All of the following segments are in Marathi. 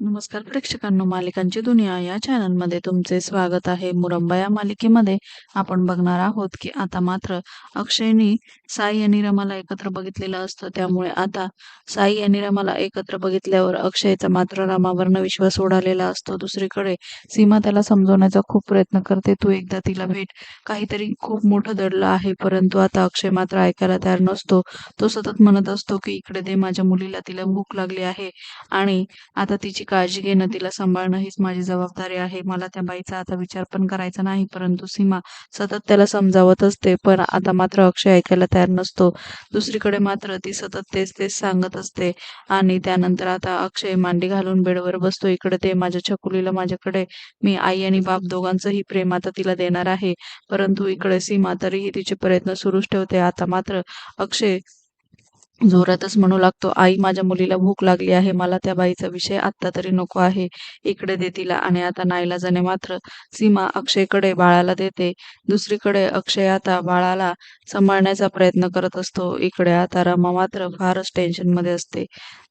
नमस्कार प्रेक्षकांनो मालिकांची दुनिया या चॅनलमध्ये तुमचे स्वागत आहे. मुरंबा या मालिकेमध्ये आपण बघणार आहोत की आता मात्र अक्षयनी साई आणि रमाला एकत्र बघितलेलं असतं. त्यामुळे आता साई आणि रमाला एकत्र बघितल्यावर अक्षयचा मात्र रमावरनं विश्वास उडालेला असतो. दुसरीकडे सीमा त्याला समजवण्याचा खूप प्रयत्न करते. तू एकदा तिला भेट. काहीतरी खूप मोठं दडलं आहे परंतु आता अक्षय मात्र ऐकायला तयार नसतो. तो सतत म्हणत असतो की इकडे दे माझ्या मुलीला तिला भूक लागली आहे. आणि आता तिची काळजी घेणं तिला सांभाळणं हीच माझी जबाबदारी आहे. मला त्या बाईचा आता विचार पण करायचा नाही परंतु सीमा सतत त्याला समजावत असते. पण आता मात्र अक्षय ऐकायला तयार नसतो. दुसरीकडे मात्र ती सतत तेच तेच सांगत असते. आणि त्यानंतर आता अक्षय मांडी घालून बेडवर बसतो. इकडे ते माझ्या छकुलीला माझ्याकडे. मी आई आणि बाप दोघांचंही प्रेम आता तिला देणार आहे. परंतु इकडे सीमा तरीही तिचे प्रयत्न सुरूच ठेवते. आता मात्र अक्षय जोरातच म्हणू लागतो आई माझ्या मुलीला भूक लागली आहे मला त्या बाईचा विषय आत्ता तरी नको आहे इकडे दे तिला आणि आता नाईलाजाने मात्र सीमा अक्षयकडे बाळाला देते. दुसरीकडे अक्षय आता बाळाला सांभाळण्याचा प्रयत्न करत असतो इकडे आता रमा मात्र फारच टेन्शनमध्ये असते.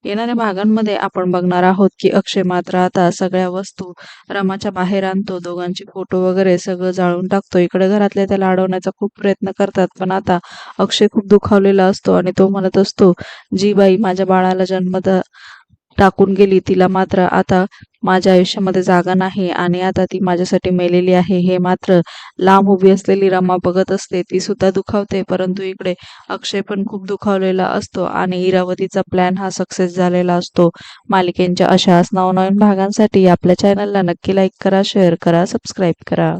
येणाऱ्या भागांमध्ये आपण बघणार आहोत की अक्षय मात्र आता सगळ्या वस्तू रमाच्या बाहेर आणतो. दोघांचे फोटो वगैरे सगळं जाळून टाकतो. इकडे घरातले त्याला अडवण्याचा खूप प्रयत्न करतात पण आता अक्षय खूप दुखावलेला असतो आणि तो म्हणत असतो जी बाई माझ्या बाळाला जन्म द- टाकून गेली. तिला मात्र आता माझ्या आयुष्यामध्ये जागा नाही आणि आता ती माझ्यासाठी मेलेली आहे. हे मात्र लांब उभी असलेली रमा बघत असते. ती सुद्धा दुखावते परंतु इकडे अक्षय पण खूप दुखावलेला असतो आणि इरावतीचा प्लॅन हा सक्सेस झालेला असतो. मालिकेंच्या अशाच नवनवीन भागांसाठी आपल्या चॅनलला नक्की लाईक करा शेअर करा सबस्क्राईब करा.